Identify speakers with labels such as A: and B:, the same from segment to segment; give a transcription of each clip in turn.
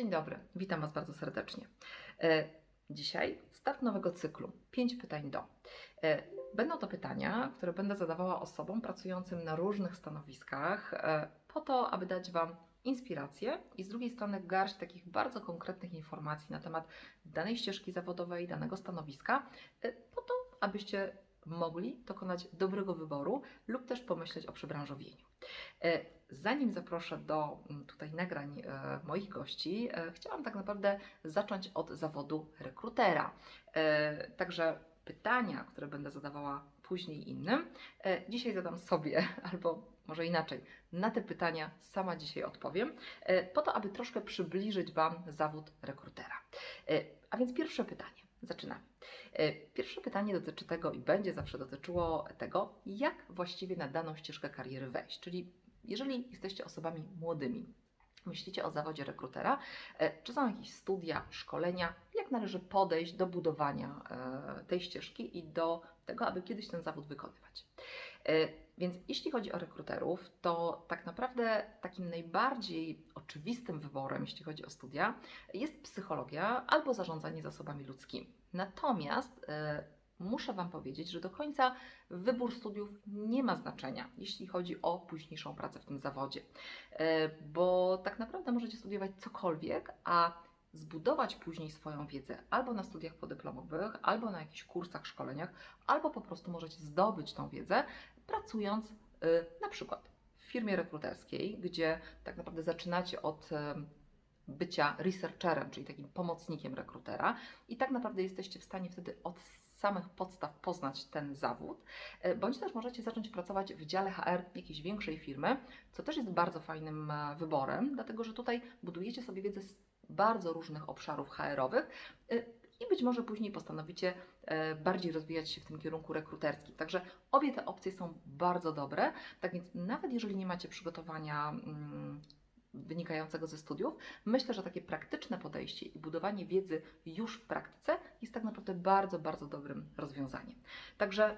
A: Dzień dobry, witam Was bardzo serdecznie. E, Dzisiaj start nowego cyklu. Pięć pytań do. E, Będą to pytania, które będę zadawała osobom pracującym na różnych stanowiskach, e, po to, aby dać Wam inspirację i z drugiej strony garść takich bardzo konkretnych informacji na temat danej ścieżki zawodowej, danego stanowiska, po to, abyście mogli dokonać dobrego wyboru lub też pomyśleć o przebranżowieniu. E, Zanim zaproszę do mm, tutaj nagrań e, moich gości, e, chciałam tak naprawdę zacząć od zawodu rekrutera. Także pytania, które będę zadawała później innym, dzisiaj zadam sobie, albo może inaczej, na te pytania sama dzisiaj odpowiem, po to, aby troszkę przybliżyć Wam zawód rekrutera. A więc pierwsze pytanie. Zaczynamy. E, Pierwsze pytanie dotyczy tego i będzie zawsze dotyczyło tego, jak właściwie na daną ścieżkę kariery wejść. Czyli jeżeli jesteście osobami młodymi, myślicie o zawodzie rekrutera, e, czy są jakieś studia, szkolenia, jak należy podejść do budowania e, tej ścieżki i do tego, aby kiedyś ten zawód wykonywać. E, Więc jeśli chodzi o rekruterów, to tak naprawdę takim najbardziej oczywistym wyborem, jeśli chodzi o studia, jest psychologia albo zarządzanie zasobami ludzkimi. Natomiast e, muszę Wam powiedzieć, że do końca wybór studiów nie ma znaczenia, jeśli chodzi o późniejszą pracę w tym zawodzie, E, bo tak naprawdę możecie studiować cokolwiek, a zbudować później swoją wiedzę albo na studiach podyplomowych, albo na jakichś kursach, szkoleniach, albo po prostu możecie zdobyć tą wiedzę pracując y, na przykład w firmie rekruterskiej, gdzie tak naprawdę zaczynacie od em, bycia researcherem, czyli takim pomocnikiem rekrutera i tak naprawdę jesteście w stanie wtedy od samych podstaw poznać ten zawód, e, bądź też możecie zacząć pracować w dziale HR jakiejś większej firmy, co też jest bardzo fajnym e, wyborem, dlatego że tutaj budujecie sobie wiedzę bardzo różnych obszarów HR-owych e, i być może później postanowicie e, bardziej rozwijać się w tym kierunku rekruterskim. Także obie te opcje są bardzo dobre, tak więc nawet jeżeli nie macie przygotowania mm, wynikającego ze studiów, myślę, że takie praktyczne podejście i budowanie wiedzy już w praktyce jest tak naprawdę bardzo, bardzo dobrym rozwiązaniem. Także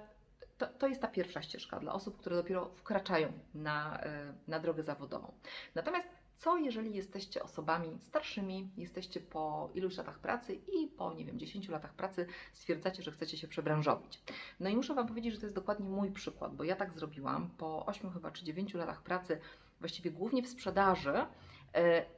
A: to, to jest ta pierwsza ścieżka dla osób, które dopiero wkraczają na, e, na drogę zawodową. Natomiast co jeżeli jesteście osobami starszymi, jesteście po iluś latach pracy i po, nie wiem, 10 latach pracy stwierdzacie, że chcecie się przebranżowić. No i muszę Wam powiedzieć, że to jest dokładnie mój przykład, bo ja tak zrobiłam po 8 chyba czy 9 latach pracy, właściwie głównie w sprzedaży,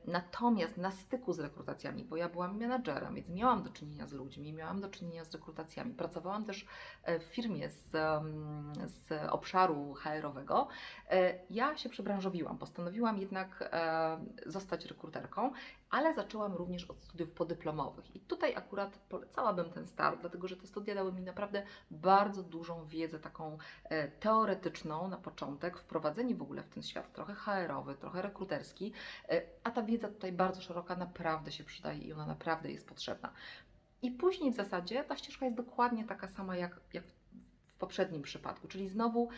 A: natomiast na styku z rekrutacjami, bo ja byłam menadżerem, więc miałam do czynienia z ludźmi, miałam do czynienia z rekrutacjami. Pracowałam też e, w firmie z, em, z obszaru HR-owego. E, Ja się przebranżowiłam, postanowiłam jednak e, zostać rekruterką, ale zaczęłam również od studiów podyplomowych. I tutaj akurat polecałabym ten start, dlatego że te studia dały mi naprawdę bardzo dużą wiedzę taką e, teoretyczną na początek, wprowadzenie w ogóle w ten świat trochę HR-owy, trochę rekruterski, e, a ta wiedza tutaj bardzo szeroka naprawdę się przydaje i ona naprawdę jest potrzebna. I później w zasadzie ta ścieżka jest dokładnie taka sama jak, jak w poprzednim przypadku, czyli znowu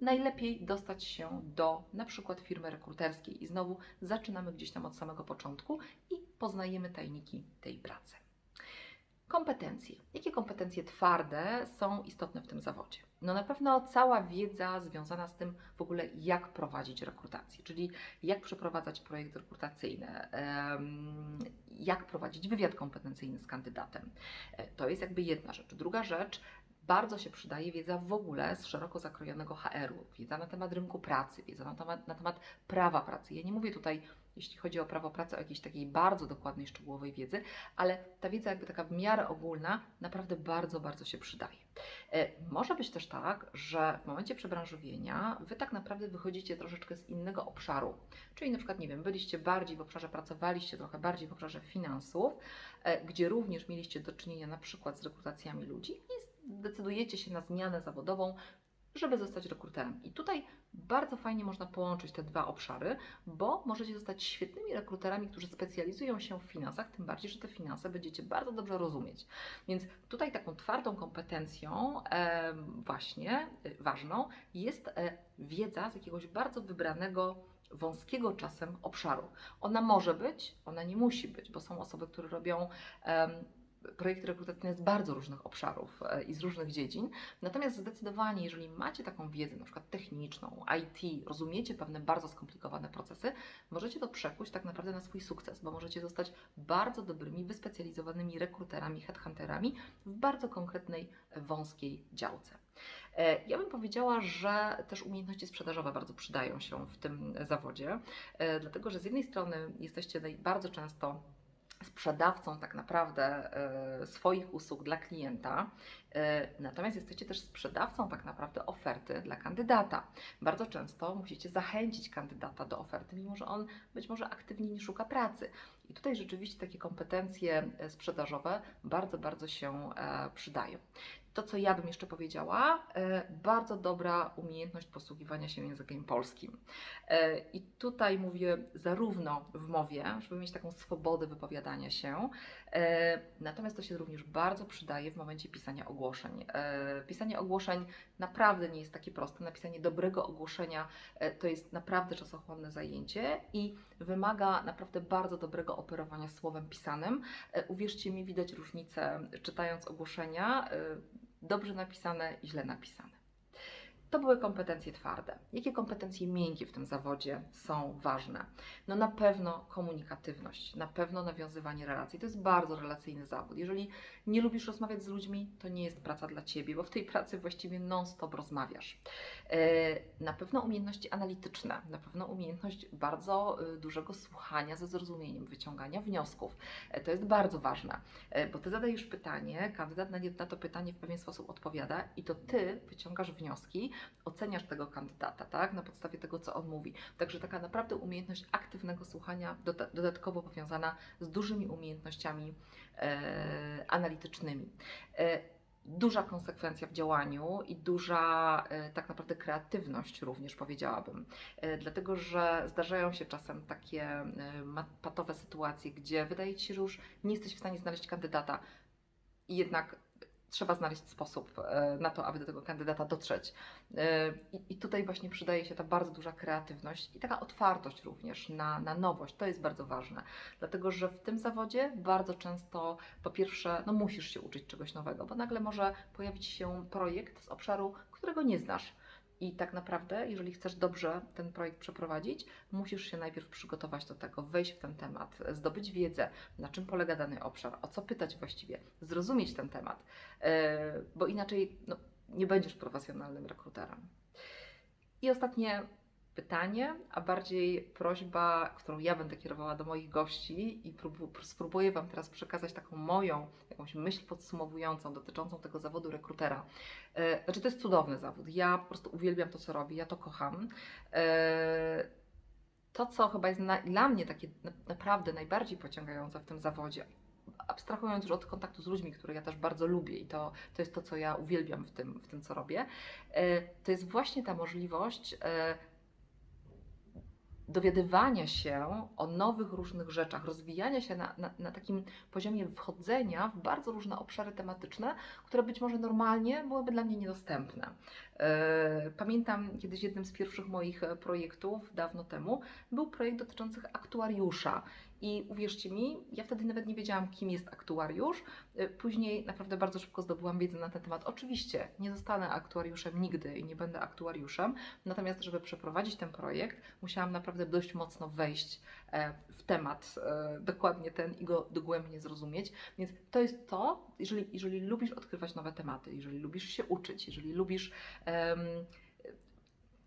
A: najlepiej dostać się do na przykład firmy rekruterskiej i znowu zaczynamy gdzieś tam od samego początku i poznajemy tajniki tej pracy. Kompetencje. Jakie kompetencje twarde są istotne w tym zawodzie? No na pewno cała wiedza związana z tym w ogóle, jak prowadzić rekrutację, czyli jak przeprowadzać projekt rekrutacyjny, jak prowadzić wywiad kompetencyjny z kandydatem. E, To jest jakby jedna rzecz. Druga rzecz, bardzo się przydaje wiedza w ogóle z szeroko zakrojonego HR-u, wiedza na temat rynku pracy, wiedza na temat, na temat prawa pracy. Ja nie mówię tutaj, jeśli chodzi o prawo pracy, o jakiejś takiej bardzo dokładnej, szczegółowej wiedzy, ale ta wiedza jakby taka w miarę ogólna naprawdę bardzo, bardzo się przydaje. E, Może być też tak, że w momencie przebranżowienia Wy tak naprawdę wychodzicie troszeczkę z innego obszaru, czyli na przykład, nie wiem, byliście bardziej w obszarze, pracowaliście trochę bardziej w obszarze finansów, e, gdzie również mieliście do czynienia na przykład z rekrutacjami ludzi decydujecie się na zmianę zawodową, żeby zostać rekruterem. I tutaj bardzo fajnie można połączyć te dwa obszary, bo możecie zostać świetnymi rekruterami, którzy specjalizują się w finansach, tym bardziej, że te finanse będziecie bardzo dobrze rozumieć. Więc tutaj taką twardą kompetencją em, właśnie y, ważną jest e, wiedza z jakiegoś bardzo wybranego wąskiego czasem obszaru. Ona może być, ona nie musi być, bo są osoby, które robią em, projekty rekrutacyjne z bardzo różnych obszarów e, i z różnych dziedzin. Natomiast zdecydowanie, jeżeli macie taką wiedzę, na przykład techniczną, IT, rozumiecie pewne bardzo skomplikowane procesy, możecie to przekuć tak naprawdę na swój sukces, bo możecie zostać bardzo dobrymi, wyspecjalizowanymi rekruterami, headhunterami w bardzo konkretnej, e, wąskiej działce. E, Ja bym powiedziała, że też umiejętności sprzedażowe bardzo przydają się w tym zawodzie, dlatego że z jednej strony jesteście bardzo często sprzedawcą tak naprawdę e, swoich usług dla klienta, e, natomiast jesteście też sprzedawcą tak naprawdę oferty dla kandydata. Bardzo często musicie zachęcić kandydata do oferty, mimo że on być może aktywnie nie szuka pracy. I tutaj rzeczywiście takie kompetencje e, sprzedażowe bardzo, bardzo się e, przydają. To, co ja bym jeszcze powiedziała, e, bardzo dobra umiejętność posługiwania się językiem polskim. I tutaj mówię zarówno w mowie, żeby mieć taką swobodę wypowiadania się, natomiast to się również bardzo przydaje w momencie pisania ogłoszeń. Pisanie ogłoszeń naprawdę nie jest takie proste. Napisanie dobrego ogłoszenia to jest naprawdę czasochłonne zajęcie i wymaga naprawdę bardzo dobrego operowania słowem pisanym. E, Uwierzcie mi, widać różnicę czytając ogłoszenia, e, dobrze napisane i źle napisane. To były kompetencje twarde. Jakie kompetencje miękkie w tym zawodzie są ważne? No na pewno komunikatywność, na pewno nawiązywanie relacji. To jest bardzo relacyjny zawód. Jeżeli nie lubisz rozmawiać z ludźmi, to nie jest praca dla Ciebie, bo w tej pracy właściwie non-stop rozmawiasz. E, Na pewno umiejętności analityczne, na pewno umiejętność bardzo y, dużego słuchania ze zrozumieniem, wyciągania wniosków. E, To jest bardzo ważne, e, bo Ty zadajesz pytanie, kandydat na to pytanie w pewien sposób odpowiada i to Ty wyciągasz wnioski, oceniasz tego kandydata, tak, na podstawie tego, co on mówi. Także taka naprawdę umiejętność aktywnego słuchania, doda- dodatkowo powiązana z dużymi umiejętnościami e, analitycznymi. E, duża konsekwencja w działaniu i duża e, tak naprawdę kreatywność również powiedziałabym. E, dlatego, że zdarzają się czasem takie e, patowe sytuacje, gdzie wydaje Ci się, że już nie jesteś w stanie znaleźć kandydata i jednak trzeba znaleźć sposób e, na to, aby do tego kandydata dotrzeć. E, I, tutaj właśnie przydaje się ta bardzo duża kreatywność i taka otwartość również na, na nowość. To jest bardzo ważne, dlatego że w tym zawodzie bardzo często po pierwsze, no musisz się uczyć czegoś nowego, bo nagle może pojawić się projekt z obszaru, którego nie znasz. I tak naprawdę, jeżeli chcesz dobrze ten projekt przeprowadzić, musisz się najpierw przygotować do tego, wejść w ten temat, zdobyć wiedzę, na czym polega dany obszar, o co pytać właściwie, zrozumieć ten temat, e, bo inaczej no, nie będziesz profesjonalnym rekruterem. I ostatnie pytanie, a bardziej prośba, którą ja będę kierowała do moich gości i próbu- spróbuję Wam teraz przekazać taką moją jakąś myśl podsumowującą dotyczącą tego zawodu rekrutera. E, Znaczy, to jest cudowny zawód. Ja po prostu uwielbiam to, co robię, ja to kocham. E, To, co chyba jest na, dla mnie takie na, naprawdę najbardziej pociągające w tym zawodzie, abstrahując już od kontaktu z ludźmi, które ja też bardzo lubię i to, to jest to, co ja uwielbiam w tym, w tym co robię, e, to jest właśnie ta możliwość dowiadywania się o nowych różnych rzeczach, rozwijania się na, na, na takim poziomie wchodzenia w bardzo różne obszary tematyczne, które być może normalnie byłyby dla mnie niedostępne. E, Pamiętam kiedyś jednym z pierwszych moich e, projektów dawno temu był projekt dotyczący aktuariusza. I uwierzcie mi, ja wtedy nawet nie wiedziałam, kim jest aktuariusz. E, Później naprawdę bardzo szybko zdobyłam wiedzę na ten temat. Oczywiście nie zostanę aktuariuszem nigdy i nie będę aktuariuszem, natomiast żeby przeprowadzić ten projekt, musiałam naprawdę dość mocno wejść w temat e, dokładnie ten i go dogłębnie zrozumieć. Więc to jest to, jeżeli, jeżeli lubisz odkrywać nowe tematy, jeżeli lubisz się uczyć, jeżeli lubisz. em,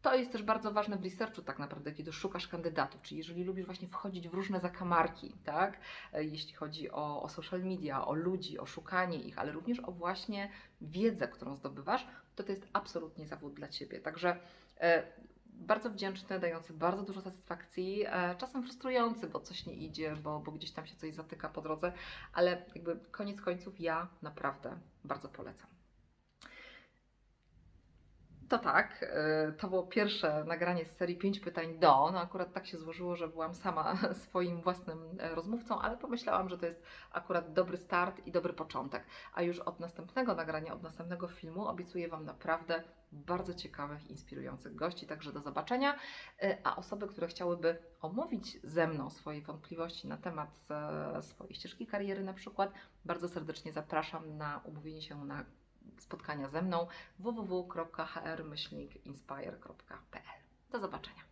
A: to jest też bardzo ważne w researchu tak naprawdę, kiedy szukasz kandydatów, czyli jeżeli lubisz właśnie wchodzić w różne zakamarki, tak, E, jeśli chodzi o, o social media, o ludzi, o szukanie ich, ale również o właśnie wiedzę, którą zdobywasz, to to jest absolutnie zawód dla Ciebie. Także e, bardzo wdzięczny, dający bardzo dużo satysfakcji, e, czasem frustrujący, bo coś nie idzie, bo, bo gdzieś tam się coś zatyka po drodze, ale jakby koniec końców ja naprawdę bardzo polecam. To tak, y, to było pierwsze nagranie z serii 5 pytań do. No akurat tak się złożyło, że byłam sama swoim własnym e, rozmówcą, ale pomyślałam, że to jest akurat dobry start i dobry początek. A już od następnego nagrania, od następnego filmu obiecuję Wam naprawdę bardzo ciekawych, inspirujących gości, także do zobaczenia. Y, A osoby, które chciałyby omówić ze mną swoje wątpliwości na temat e, swojej ścieżki kariery na przykład, bardzo serdecznie zapraszam na umówienie się na spotkania ze mną www.hr-inspire.pl. Do zobaczenia.